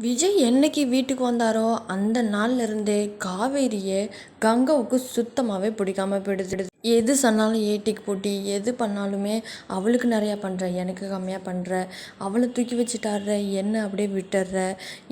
விஜய் என்னைக்கு வீட்டுக்கு வந்தாரோ அந்த நாள்ல இருந்தே காவேரியை கங்காவுக்கு சுத்தமாகவே பிடிக்காம போயிடுது எது சொன்னாலும் ஏட்டிக்கு போட்டி எது பண்ணாலுமே அவளுக்கு நிறையா பண்ணுற எனக்கு கம்மியாக பண்ணுற அவளை தூக்கி வச்சுட்டாடுற என்னை அப்படியே விட்டுடுற.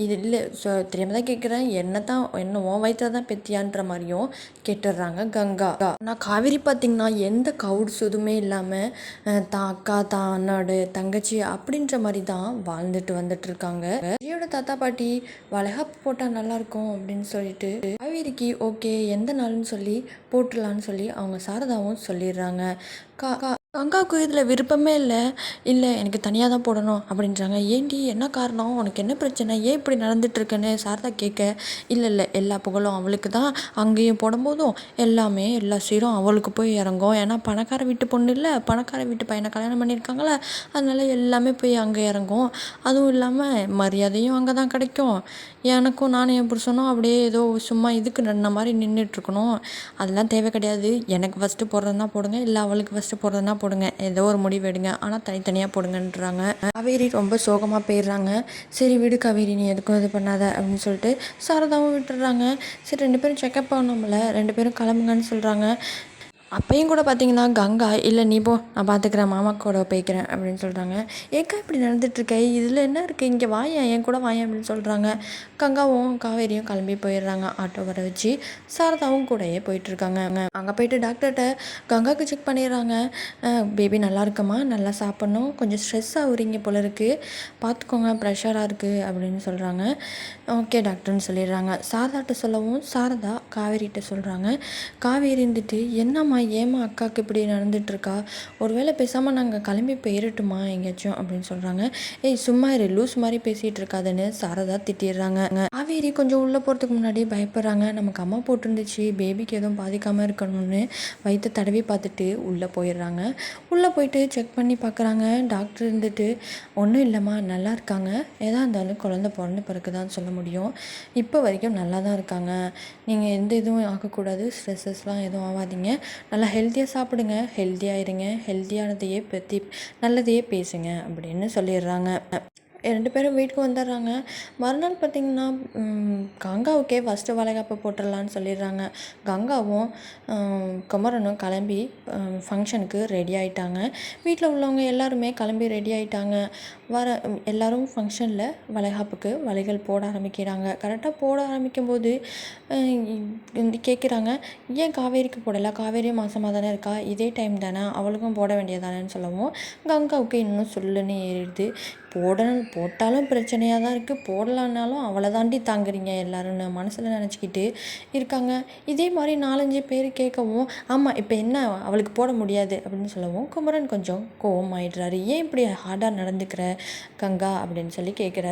இது இல்லை ஸோ தெரியாம தான் கேட்குறேன். என்ன தான் என்ன உன் வயிற்றில் தான் பெத்தியான்ற மாதிரியும் கேட்டுடுறாங்க கங்கா. நான் காவேரி பார்த்திங்கன்னா எந்த கவுட்ஸ் எதுவுமே இல்லாமல் தான் அக்கா தான் அண்ணாடு தங்கச்சி அப்படின்ற மாதிரி தான் வாழ்ந்துட்டு வந்துட்டு இருக்காங்க. விஜயோட தாத்தா பாட்டி வளைகாப்பு போட்டால் நல்லாயிருக்கும் அப்படின்னு சொல்லிட்டு காவேரிக்கு ஓகே எந்த நாள்னு சொல்லி போட்டுடலான்னு சொல்லி அவங்க சாரதாவும் சொல்லிடுறாங்க. கா கா கங்காவுக்கு இதில் விருப்பமே இல்லை. இல்லை எனக்கு தனியாக தான் போடணும் அப்படின்றாங்க. ஏன்டி என்ன காரணம்? உனக்கு என்ன பிரச்சனை? ஏன் இப்படி நடந்துட்டுருக்குன்னு சாரதா கேட்க இல்லை இல்லை எல்லா புகழும் அவளுக்கு தான். அங்கேயும் போடும்போதும் எல்லாமே எல்லா சீரும் அவளுக்கு போய் இறங்கும். ஏன்னா பணக்கார வீட்டு பொண்ணு இல்லை பணக்கார வீட்டு பையனை கல்யாணம் பண்ணியிருக்காங்களே அதனால எல்லாமே போய் அங்கே இறங்கும். அதுவும் இல்லாமல் மரியாதையும் அங்கே தான் கிடைக்கும். எனக்கும் நானும் என் புருஷனும் அப்படியே ஏதோ சும்மா இதுக்கு நின்ன மாதிரி நின்றுட்டுருக்கணும் அதெல்லாம் தேவை கிடையாது. எனக்கு ஃபஸ்ட்டு போடுறதுனா போடுங்க. இல்லை அவளுக்கு ஃபஸ்ட்டு போடுறதுனா போடுங்க. ஏதோ ஒரு முடிவு எடுங்க. ஆனால் தனித்தனியாக போடுங்கன்றாங்க. காவேரி ரொம்ப சோகமாக போயிடுறாங்க. சரி விடு காவேரி நீ எதுக்கும் இது பண்ணாத அப்படின்னு சொல்லிட்டு சாரதாவும் விட்டுடுறாங்க. சரி ரெண்டு பேரும் செக்கப் பண்ணோம்ல ரெண்டு பேரும் கிளம்புங்கன்னு சொல்கிறாங்க அப்பயும் கூட பார்த்தீங்கன்னா கங்கா இல்லை நீ போ நான் பார்த்துக்கிறேன் மாமா கூட போய்க்கிறேன் அப்படின்னு சொல்கிறாங்க ஏக்கா இப்படி நடந்துட்டுருக்க? இதில் என்ன இருக்குது இங்கே வாயேன் என் கூட வாயேன் அப்படின்னு சொல்கிறாங்க கங்காவும் காவேரியும் கிளம்பி போயிடுறாங்க ஆட்டோ வர வச்சு. சாரதாவும் கூடயே போயிட்டுருக்காங்க. அங்கே போயிட்டு டாக்டர்கிட்ட கங்காவுக்கு செக் பண்ணிடுறாங்க. பேபி நல்லா இருக்கம்மா நல்லா சாப்பிட்ணும். கொஞ்சம் ஸ்ட்ரெஸ் ஆகுறீங்க போல இருக்குது பார்த்துக்கோங்க ப்ரெஷராக இருக்குது அப்படின்னு சொல்கிறாங்க ஓகே டாக்டர்னு சொல்லிடுறாங்க. சாரதாட்ட சொல்லவும் சாரதா காவேரிகிட்ட சொல்கிறாங்க காவேரி இருந்துட்டு என்னம்மா ஏம்மா அக்காவுக்கு இப்படி நடந்துட்டுருக்கா? ஒரு வேளை பேசாமல் நாங்கள் கிளம்பி போயிடட்டுமா எங்கேயாச்சும் அப்படின்னு சொல்கிறாங்க ஏய் சும்மா இரு லூஸ் மாதிரி பேசிகிட்டு இருக்காதுன்னு சாரதா திட்டிடுறாங்க. காவேரி கொஞ்சம் உள்ளே போகிறதுக்கு முன்னாடி பயப்படுறாங்க. நமக்கு அம்மா போட்டிருந்துச்சு பேபிக்கு எதுவும் பாதிக்காமல் இருக்கணும்னு வயிற்று தடவி பார்த்துட்டு உள்ளே போயிடுறாங்க. உள்ளே போயிட்டு செக் பண்ணி பார்க்குறாங்க. டாக்டர் இருந்துட்டு ஒன்றும் இல்லைம்மா நல்லா இருக்காங்க. எதாக இருந்தாலும் குழந்த பிறந்த பிறகு தான் சொல்ல முடியும். இப்போ வரைக்கும் நல்லா தான் இருக்காங்க. நீங்கள் எந்த இதுவும் ஆகக்கூடாது. ஸ்ட்ரெஸ்ஸஸ்லாம் எதுவும் ஆகாதீங்க. நல்லா ஹெல்த்தியாக சாப்பிடுங்க ஹெல்த்தியாக இருங்க ஹெல்த்தியானதையே பற்றி நல்லதையே பேசுங்க அப்படின்னு சொல்லிடுறாங்க. ரெண்டு பேரும் வீட்டுக்கு வந்துடுறாங்க. மறுநாள் பார்த்திங்கன்னா கங்காவுக்கே ஃபஸ்ட்டு வளைகாப்பு போட்டுடலான்னு சொல்லிடுறாங்க. கங்காவும் குமரனும் கிளம்பி ஃபங்க்ஷனுக்கு ரெடி ஆகிட்டாங்க வீட்டில் உள்ளவங்க எல்லாருமே கிளம்பி ரெடி ஆகிட்டாங்க வர எல்லோரும் ஃபங்க்ஷனில் வளைகாப்புக்கு வலைகள் போட ஆரம்பிக்கிறாங்க. கரெக்டாக போட ஆரம்பிக்கும் போது கேட்குறாங்க ஏன் காவேரிக்கு போடலை? காவேரி மாதமாக தானே இருக்கா? இதே டைம் தானே? அவளுக்கும் போட வேண்டியதானேன்னு சொல்லவும் கங்காவுக்கு இன்னும் சொல்லுன்னு ஏறிடுது. போடணும் போட்டாலும் பிரச்சனையாக தான் இருக்குது போடலான்னாலும் அவளை தாண்டி தாங்குறீங்க எல்லோரும் மனசில் நினச்சிக்கிட்டு இருக்காங்க. இதே மாதிரி நாலஞ்சு பேர் கேட்கவும் ஆமாம் இப்போ என்ன அவளுக்கு போட முடியாது? அப்படின்னு சொல்லவும் குமரன் கொஞ்சம் கோவம் ஆயிடுறாரு ஏன் இப்படி ஹார்டாக நடந்துக்கிற கங்கா? அப்படின்னு சொல்லி கேட்குறாரு